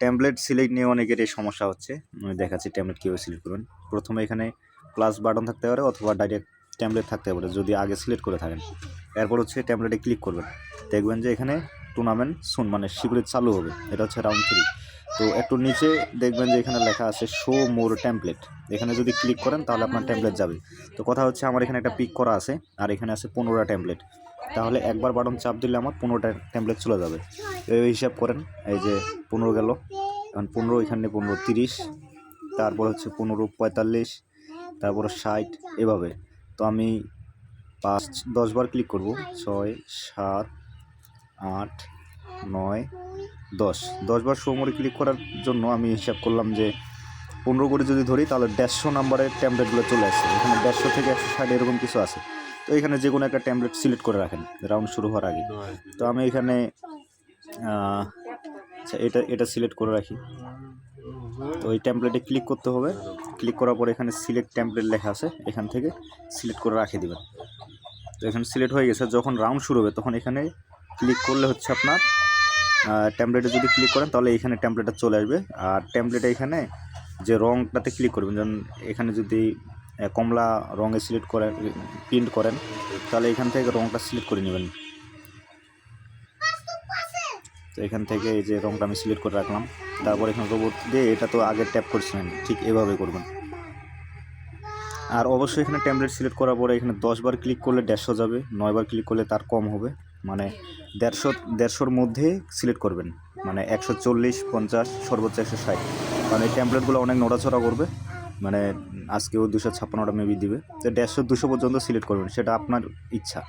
Template select নিয়ে অনেকের এই সমস্যা হচ্ছে। দেখাচ্ছি ট্যাম্পলেট কীভাবে সিলেক্ট করবেন। প্রথমে এখানে প্লাস বাটন থাকতে পারে অথবা ডাইরেক্ট ট্যাম্পলেট থাকতে পারে, যদি আগে সিলেক্ট করে থাকেন। এরপর হচ্ছে ট্যাম্পলেটে ক্লিক করবেন। দেখবেন যে এখানে টুর্নামেন্ট শুন মানে শীঘ্রই চালু হবে। এটা হচ্ছে রাউন্ড থ্রি তো একটু নিচে দেখবেন যে এখানে লেখা আছে শো মোর ট্যাম্পলেট এখানে যদি ক্লিক করেন তাহলে আপনার ট্যাম্পলেট যাবে। তো কথা হচ্ছে আমার এখানে একটা পিক করা আছে, আর এখানে আছে পনেরোটা ট্যাম্পলেট তাহলে একবার বাটন চাপ দিলে আমার পনেরোটা ট্যাম্পলেট চলে যাবে। এই হিসাব করেন এই যে পনেরো গেল। এখন পনেরো এখানে পনেরো তিরিশ তারপর হচ্ছে পনেরো পঁয়তাল্লিশ তারপর ষাট এভাবে। তো আমি পাঁচ দশবার ক্লিক করব। ছয় সাত আট নয় দশ। দশবার সময় ক্লিক করার জন্য আমি হিসাব করলাম যে পনেরো করে যদি ধরি তাহলে দেড়শো নাম্বারের ট্যাবলেটগুলো চলে আসছে এখানে দেড়শো থেকে একশো ষাট এরকম কিছু আছে। তো এখানে যে কোনো একটা ট্যাবলেট সিলেক্ট করে রাখেন। রাউন্ড শুরু হওয়ার আগে। তো আমি এখানে আচ্ছা এটা এটা সিলেক্ট করে রাখি। তো ওই ট্যাম্পলেটে ক্লিক করতে হবে। ক্লিক করার পর এখানে সিলেক্ট ট্যাম্পলেট লেখা আছে, এখান থেকে সিলেক্ট করে রাখে দেবেন। তো এখানে সিলেক্ট হয়ে গেছে, যখন রাউন্ড শুরু হবে, তখন এখানে ক্লিক করলে হচ্ছে আপনার ট্যাম্পলেটে যদি ক্লিক করেন, তাহলে এখানে ট্যাম্পলেটটা চলে আসবে। আর ট্যাম্পলেটে এখানে যে রঙটাতে ক্লিক করবেন, যেমন এখানে যদি কমলা রঙে সিলেক্ট করেন প্রিন্ট করেন, তাহলে এখান থেকে রঙটা সিলেক্ট করে নেবেন। তো এখান থেকে এই যে রঙটা আমি সিলেক্ট করে রাখলাম। তারপর এখানে রোবট দিয়ে এটা তো আগে ট্যাপ করছিলেন, ঠিক এভাবে করবেন। আর অবশ্যই এখানে ট্যাবলেট সিলেক্ট করার পরে এখানে দশবার ক্লিক করলে দেড়শো যাবে নয়বার ক্লিক করলে তার কম হবে। মানে দেড়শো, দেড়শোর মধ্যে সিলেক্ট করবেন। মানে একশো চল্লিশ, পঞ্চাশ, সর্বোচ্চ একশো ষাট। কারণ এই ট্যাবলেটগুলো অনেক নড়াচড়া করবে। মানে আজকেও দুশো ছাপ্পান্নটা মেবি দিবে। তো দেড়শো, দুশো পর্যন্ত সিলেক্ট করবেন, সেটা আপনার ইচ্ছা।